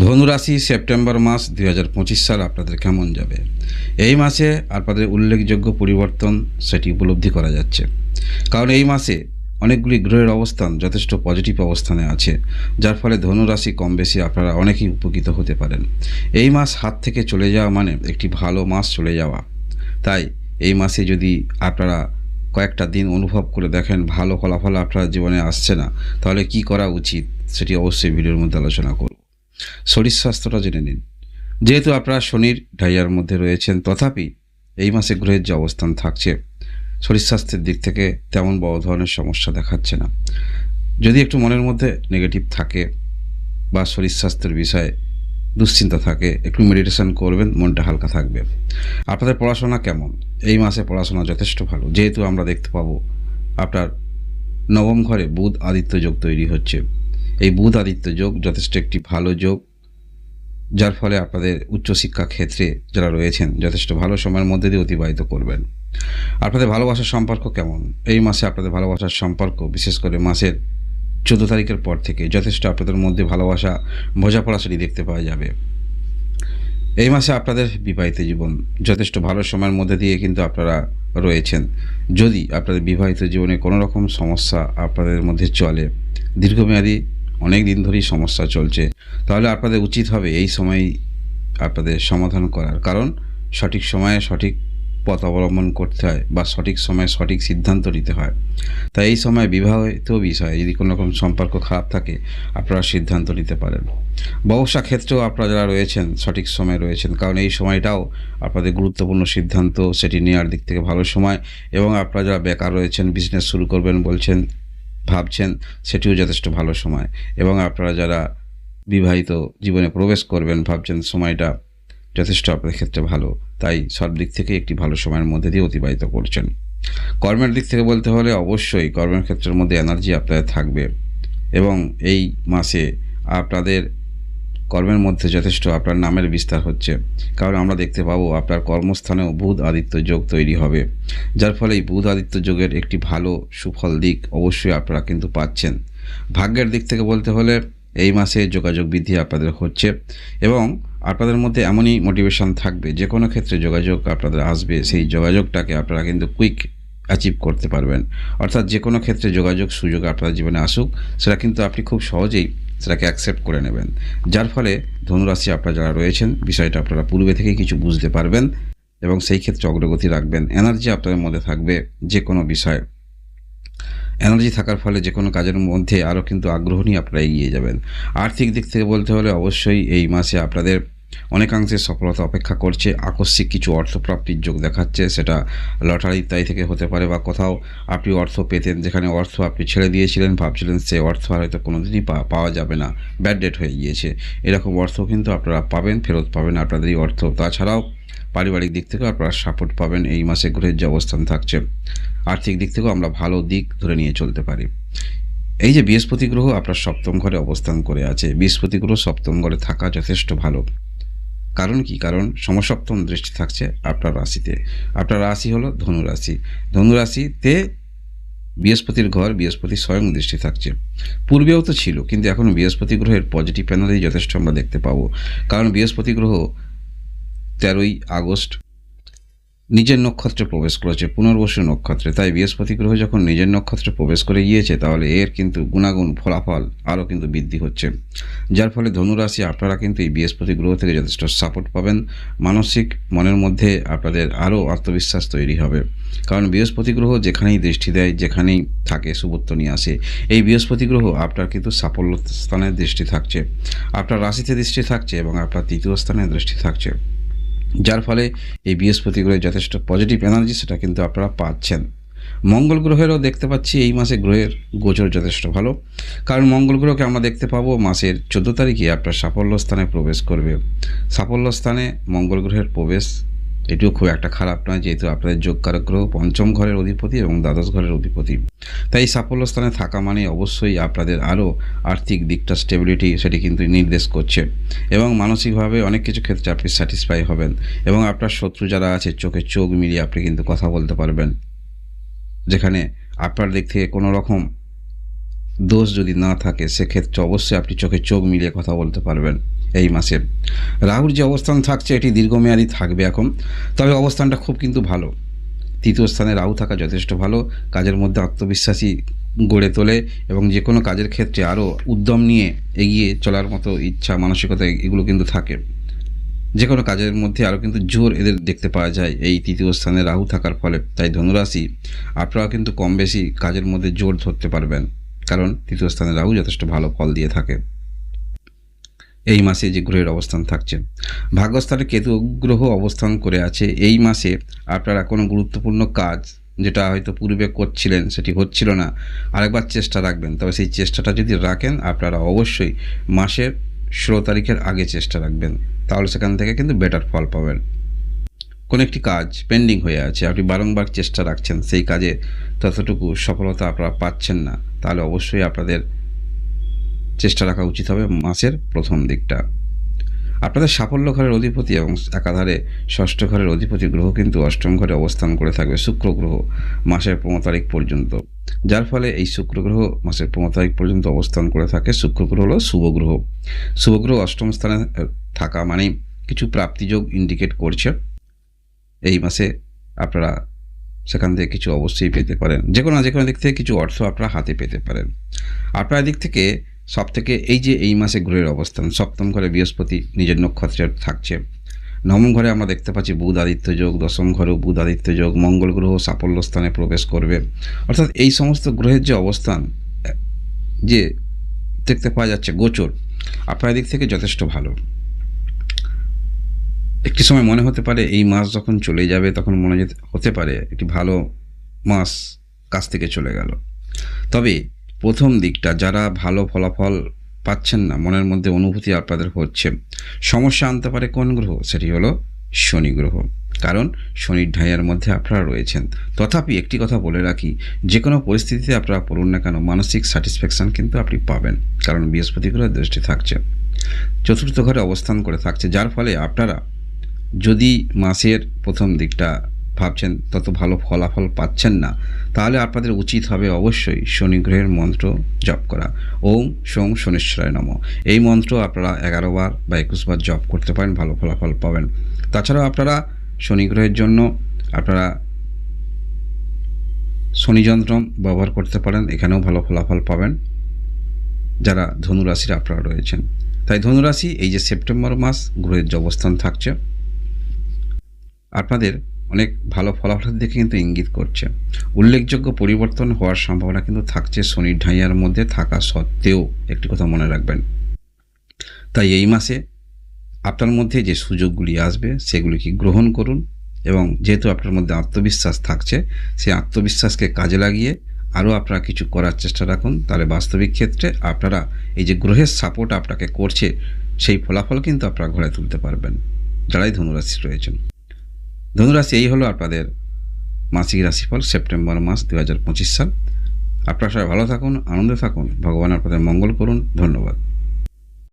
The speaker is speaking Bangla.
ধনুরাশি সেপ্টেম্বর মাস দুই হাজার পঁচিশ সাল আপনাদের কেমন যাবে? এই মাসে আপনাদের উল্লেখযোগ্য পরিবর্তন সেটি উপলব্ধি করা যাচ্ছে। কারণ এই মাসে অনেকগুলি গ্রহের অবস্থান যথেষ্ট পজিটিভ অবস্থানে আছে, যার ফলে ধনুরাশি কম বেশি আপনারা অনেকেই উপকৃত হতে পারেন। এই মাস হাত থেকে চলে যাওয়া মানে একটি ভালো মাস চলে যাওয়া। তাই এই মাসে যদি আপনারা কয়েকটা দিন অনুভব করে দেখেন ভালো ফলাফল আপনার জীবনে আসছে না, তাহলে কি করা উচিত সেটি অবশ্যই ভিডিওর মধ্যে আলোচনা করব। শরীর স্বাস্থ্যটা জেনে নিন। যেহেতু আপনারা শনির ঢাইয়ার মধ্যে রয়েছেন, তথাপি এই মাসে গ্রহের যে অবস্থান থাকছে, শরীর স্বাস্থ্যের দিক থেকে তেমন বড় ধরনের সমস্যা দেখাচ্ছে না। যদি একটু মনের মধ্যে নেগেটিভ থাকে বা শরীর স্বাস্থ্যের বিষয়ে দুশ্চিন্তা থাকে, একটু মেডিটেশন করবেন, মনটা হালকা থাকবে। আপনাদের পড়াশোনা কেমন? এই মাসে পড়াশোনা যথেষ্ট ভালো। যেহেতু আমরা দেখতে পাবো, আপনার নবম ঘরে বুধ আদিত্য যোগ তৈরি হচ্ছে। এই বুধ আদিত্য যোগ যথেষ্ট একটি ভালো যোগ, যার ফলে আপনাদের উচ্চশিক্ষা ক্ষেত্রে যারা রয়েছেন যথেষ্ট ভালো সময়ের মধ্যে দিয়ে অতিবাহিত করবেন। আপনাদের ভালোবাসার সম্পর্ক কেমন? এই মাসে আপনাদের ভালোবাসার সম্পর্ক, বিশেষ করে মাসের চোদ্দ তারিখের পর থেকে যথেষ্ট আপনাদের মধ্যে ভালোবাসা, বোঝাপড়া সেটি দেখতে পাওয়া যাবে। এই মাসে আপনাদের বিবাহিত জীবন যথেষ্ট ভালো সময়ের মধ্যে দিয়ে কিন্তু আপনারা রয়েছেন। যদি আপনাদের বিবাহিত জীবনে কোনো রকম সমস্যা আপনাদের মধ্যে চলে, দীর্ঘমেয়াদী অনেক দিন ধরেই সমস্যা চলছে। তাহলে আপনাদের উচিত হবে এই সময় আপনাদের সমাধান করার। কারণ সঠিক সময়ে সঠিক পথ অবলম্বন করতে হয় বা সঠিক সময়ে সঠিক সিদ্ধান্ত নিতে হয়। তাই এই সময় বিবাহিত বিষয়ে যদি কোনো রকম সম্পর্ক খারাপ থাকে, আপনারা সিদ্ধান্ত নিতে পারেন। ব্যবসা ক্ষেত্রেও আপনারা যারা রয়েছেন, সঠিক সময় রয়েছেন, কারণ এই সময়টাও আপনাদের গুরুত্বপূর্ণ সিদ্ধান্ত, সেটি নেওয়ার দিক থেকে ভালো সময় এবং আপনারা যারা বেকার রয়েছেন বিজনেস শুরু করবেন বলছেন ভাবছেন, সেটিও যথেষ্ট ভালো সময়। এবং আপনারা যারা বিবাহিত জীবনে প্রবেশ করবেন, ভাবছেন সময়টা যথেষ্ট আপনাদের ক্ষেত্রে ভালো। তাই সব দিক থেকে একটি ভালো সময়ের মধ্যে দিয়ে অতিবাহিত করছেন। কর্মের দিক থেকে বলতে হলে অবশ্যই কর্মের ক্ষেত্রের মধ্যে এনার্জি আপনাদের থাকবে। এবং এই মাসে আপনাদের কর্মের মধ্যে যথেষ্ট আপনার নামের বিস্তার হচ্ছে। কারণ আমরা দেখতে পাবো আপনার কর্মস্থানেও বুধ আদিত্য যোগ তৈরি হবে। যার ফলে এই বুধ আদিত্য যোগের একটি ভালো, সুফল দিক অবশ্যই আপনারা কিন্তু পাচ্ছেন। ভাগ্যের দিক থেকে বলতে হলে এই মাসে যোগাযোগ বৃদ্ধি আপনাদের হচ্ছে এবং আপনাদের মধ্যে এমনই মোটিভেশন থাকবে যে কোনো ক্ষেত্রে যোগাযোগ আপনাদের আসবে, সেই যোগাযোগটাকে আপনারা কিন্তু কুইক অ্যাচিভ করতে পারবেন। অর্থাৎ যে কোনো ক্ষেত্রে যোগাযোগ সুযোগ আপনার জীবনে আসুক, সেটা কিন্তু আপনি খুব সহজেই সেটাকে অ্যাকসেপ্ট করে নেবেন। যার ফলে ধনুরাশি আপনারা যারা রয়েছেন, বিষয়টা আপনারা পূর্বে থেকেই কিছু বুঝতে পারবেন এবং সেই ক্ষেত্রে অগ্রগতি রাখবেন। এনার্জি আপনাদের মধ্যে থাকবে যে কোনো বিষয়। এনার্জি থাকার ফলে যে কোনো কাজের মধ্যে আরও কিন্তু আগ্রহ নিয়ে আপনারা এগিয়ে যাবেন। আর্থিক দিক থেকে বলতে হলে অবশ্যই এই মাসে আপনাদের অনেকাংশে সফলতা অপেক্ষা করছে। আকস্মিক কিছু অর্থপ্রাপ্তির যোগ দেখাচ্ছে। সেটা লটারি ইত্যাদি থেকে হতে পারে বা কোথাও আপনি অর্থ পেতেন, যেখানে অর্থ আপনি ছেড়ে দিয়েছিলেন, ভাবছিলেন সে অর্থ আর হয়তো কোনোদিনই পা- পাওয়া যাবে না। ব্যাড ডেট হয়ে গিয়েছে। এরকম অর্থ কিন্তু আপনারা পাবেন, ফেরত পাবেন আপনাদের এই অর্থ। তাছাড়াও পারিবারিক দিক থেকেও আপনারা সাপোর্ট পাবেন। এই মাসে গ্রহের যে অবস্থান থাকছে, আর্থিক দিক থেকেও আমরা ভালো দিক ধরে নিয়ে চলতে পারি। এই যে বৃহস্পতি গ্রহ আপনার সপ্তম ঘরে অবস্থান করে আছে। বৃহস্পতি গ্রহ সপ্তম ঘরে থাকা যথেষ্ট ভালো। কারণ কি? কারণ সমসপ্তম দৃষ্টি থাকছে আপনার রাশিতে। আপনার রাশি হলো ধনুরাশি। ধনুরাশিতে বৃহস্পতির ঘর, বৃহস্পতি স্বয়ং দৃষ্টি থাকছে। পূর্বেও তো ছিল, কিন্তু এখন বৃহস্পতি গ্রহের পজিটিভ প্যানেলেই যথেষ্ট আমরা দেখতে পাবো। কারণ বৃহস্পতি গ্রহ তেরোই আগস্ট নিজের নক্ষত্রে প্রবেশ করেছে, পুনর্বসু নক্ষত্রে। তাই বৃহস্পতি গ্রহ যখন নিজের নক্ষত্রে প্রবেশ করে গিয়েছে, তাহলে এর কিন্তু গুণাগুণ, ফলাফল আরও কিন্তু বৃদ্ধি হচ্ছে। যার ফলে ধনুরাশি, আপনারা কিন্তু এই বৃহস্পতি গ্রহ থেকে যথেষ্ট সাপোর্ট পাবেন। মানসিক মনের মধ্যে আপনাদের আরও আত্মবিশ্বাস তৈরি হবে। কারণ বৃহস্পতি গ্রহ যেখানেই দৃষ্টি দেয়, যেখানেই থাকে, সুবত্ব নিয়ে আসে, এই বৃহস্পতি গ্রহ আপনার কিন্তু সাফল্য স্থানে দৃষ্টি থাকছে। আপনার রাশিতে দৃষ্টি থাকছে এবং আপনার তৃতীয় স্থানে দৃষ্টি থাকছে। যার ফলে এই বৃহস্পতি গ্রহে যথেষ্ট পজিটিভ এনার্জি সেটা কিন্তু আপনারা পাচ্ছেন। মঙ্গল গ্রহেরও দেখতে পাচ্ছি এই মাসে গ্রহের গোচর যথেষ্ট ভালো। কারণ মঙ্গল গ্রহকে আমরা দেখতে পাবো মাসের চোদ্দ তারিখে আপনার সাফল্য স্থানে প্রবেশ করবে। সাফল্য স্থানে মঙ্গল গ্রহের প্রবেশ এটিও খুব একটা খারাপ নয়, যেহেতু আপনাদের যোগকারক গ্রহ পঞ্চম ঘরের অধিপতি এবং দ্বাদশ ঘরের অধিপতি। তাই সাফল্য স্থানে থাকা মানে অবশ্যই আপনাদের আরও আর্থিক দিকটা স্টেবিলিটি সেটি কিন্তু নির্দেশ করছে এবং মানসিকভাবে অনেক কিছু ক্ষেত্রে আপনি স্যাটিসফাই হবেন এবং আপনার শত্রু যারা আছে, চোখে চোখ মিলিয়ে আপনি কিন্তু কথা বলতে পারবেন। যেখানে আপনার দিক থেকে কোনো রকম দোষ যদি না থাকে, সেক্ষেত্রে অবশ্যই আপনি চোখে চোখ মিলিয়ে কথা বলতে পারবেন। এই মাসে। রাহুর যে অবস্থান থাকছে, এটি দীর্ঘমেয়াদী থাকবে এখন। তবে অবস্থানটা খুব কিন্তু ভালো। তৃতীয় স্থানে রাহু থাকা যথেষ্ট ভালো। কাজের মধ্যে আত্মবিশ্বাসী গড়ে তোলে এবং যে কোনো কাজের ক্ষেত্রে আরও উদ্যম নিয়ে এগিয়ে চলার মতো ইচ্ছা, মানসিকতা এগুলো কিন্তু থাকে। যে কোনো কাজের মধ্যে আরও কিন্তু জোর এদের দেখতে পাওয়া যায়। এই তৃতীয় স্থানে রাহু থাকার ফলে। তাই ধনুরাশি আপনারা কিন্তু কম বেশি কাজের মধ্যে জোর ধরতে পারবেন। কারণ তৃতীয় স্থানে রাহু যথেষ্ট ভালো ফল দিয়ে থাকে। এই মাসে যে গ্রহের অবস্থান থাকছে। ভাগ্যস্থানে কেতু গ্রহ অবস্থান করে আছে। এই মাসে আপনারা কোনো গুরুত্বপূর্ণ কাজ যেটা হয়তো পূর্বে করছিলেন সেটি হচ্ছিল না, আরেকবার চেষ্টা রাখবেন। তবে সেই চেষ্টাটা যদি রাখেন, আপনারা অবশ্যই মাসের ষোলো তারিখের আগে চেষ্টা রাখবেন। তাহলে সেখান থেকে কিন্তু বেটার ফল পাবেন। কোনো একটি কাজ পেন্ডিং হয়ে আছে, আপনি বারংবার চেষ্টা রাখছেন, সেই কাজে ততটুকু সফলতা আপনারা পাচ্ছেন না, তাহলে অবশ্যই আপনাদের চেষ্টা রাখা উচিত হবে মাসের প্রথম দিকটা। আপনাদের সাফল্য ঘরের অধিপতি এবং একাধারে ষষ্ঠ ঘরের অধিপতি গ্রহ কিন্তু অষ্টম ঘরে অবস্থান করে থাকবে শুক্র গ্রহ মাসের পনেরো তারিখ পর্যন্ত। যার ফলে এই শুক্র গ্রহ মাসের পনেরো তারিখ পর্যন্ত অবস্থান করে থাকে। শুক্র গ্রহ হলো শুভ গ্রহ। শুভ গ্রহ অষ্টম স্থানে থাকা মানে কিছু প্রাপ্তিযোগ ইন্ডিকেট করছে। এই মাসে আপনারা সেখান থেকে কিছু অবশ্যই পেতে পারেন। যে কোনো যে কোনো দিক থেকে কিছু অর্থ আপনারা হাতে পেতে পারেন। আপনার দিক থেকে সব থেকে এই যে এই মাসে গ্রহের অবস্থান, সপ্তম ঘরে বৃহস্পতি, নিজের নক্ষত্রে থাকছে। নবম ঘরে আমরা দেখতে পাচ্ছি বুধ আদিত্য যোগ, দশম ঘরেও বুধ আদিত্য যোগ, মঙ্গল গ্রহ সাফল্য স্থানে প্রবেশ করবে। অর্থাৎ এই সমস্ত গ্রহের যে অবস্থান, যে দেখতে পাওয়া যাচ্ছে গোচর, আপনার দিক থেকে যথেষ্ট ভালো। একটি সময় মনে হতে পারে এই মাস যখন চলে যাবে, তখন মনে হতে পারে একটি ভালো মাস কাছ থেকে চলে গেল। তবে প্রথম দিকটা, যারা ভালো ফলাফল পাচ্ছেন না, মনের মধ্যে অনুভূতি আপনাদের হচ্ছে। সমস্যা আনতে পারে কোন গ্রহ? সেটি হলো শনি গ্রহ। কারণ শনির ঢাইয়ার মধ্যে আপনারা রয়েছেন। তথাপি একটি কথা বলে রাখি, যে কোনো পরিস্থিতিতে আপনারা পড়ুন না কেন, মানসিক স্যাটিসফ্যাকশান কিন্তু আপনি পাবেন, কারণ বৃহস্পতি গ্রহের দৃষ্টি থাকছে। চতুর্থ ঘরে অবস্থান করে থাকছে, যার ফলে আপনারা যদি মাসের প্রথম দিকটা ভাবছেন, তত ভালো ফলাফল পাচ্ছেন না। তাহলে আপনাদের উচিত হবে অবশ্যই শনি গ্রহের মন্ত্র জপ করা। ওম সোম শনিশ্বরায় নম। এই মন্ত্র আপনারা এগারো বার বা একুশ বার জপ করতে পারেন, ভালো ফলাফল পাবেন। তাছাড়াও আপনারা শনি গ্রহের জন্য আপনারা শনিযন্ত্র ব্যবহার করতে পারেন, এখানেও ভালো ফলাফল পাবেন। যারা ধনুরাশির আপনারা রয়েছেন। তাই ধনুরাশি, এই যে সেপ্টেম্বর মাস, গ্রহের যে অবস্থান থাকছে, আপনাদের অনেক ভালো ফলাফলের দিকে কিন্তু ইঙ্গিত করছে। উল্লেখযোগ্য পরিবর্তন হওয়ার সম্ভাবনা কিন্তু থাকছে শনির ঢাইয়ার মধ্যে থাকা সত্ত্বেও। একটি কথা মনে রাখবেন। তাই এই মাসে আপনার মধ্যে যে সুযোগগুলি আসবে সেগুলিকে গ্রহণ করুন এবং যেহেতু আপনার মধ্যে আত্মবিশ্বাস থাকছে সেই আত্মবিশ্বাসকে কাজে লাগিয়ে আরও আপনারা কিছু করার চেষ্টা রাখুন। তাহলে বাস্তবিক ক্ষেত্রে আপনারা এই যে গ্রহের সাপোর্ট আপনাকে করছে, সেই ফলাফল কিন্তু আপনারা ঘরে তুলতে পারবেন। যারাই ধনুরাশি রয়েছেন। ধনুরাশি এই হলো আপনাদের মাসিক রাশিফল, সেপ্টেম্বর মাস দু হাজার পঁচিশ সাল। আপনারা সবাই ভালো থাকুন, আনন্দে থাকুন, ভগবান আপনাদের মঙ্গল করুন, ধন্যবাদ।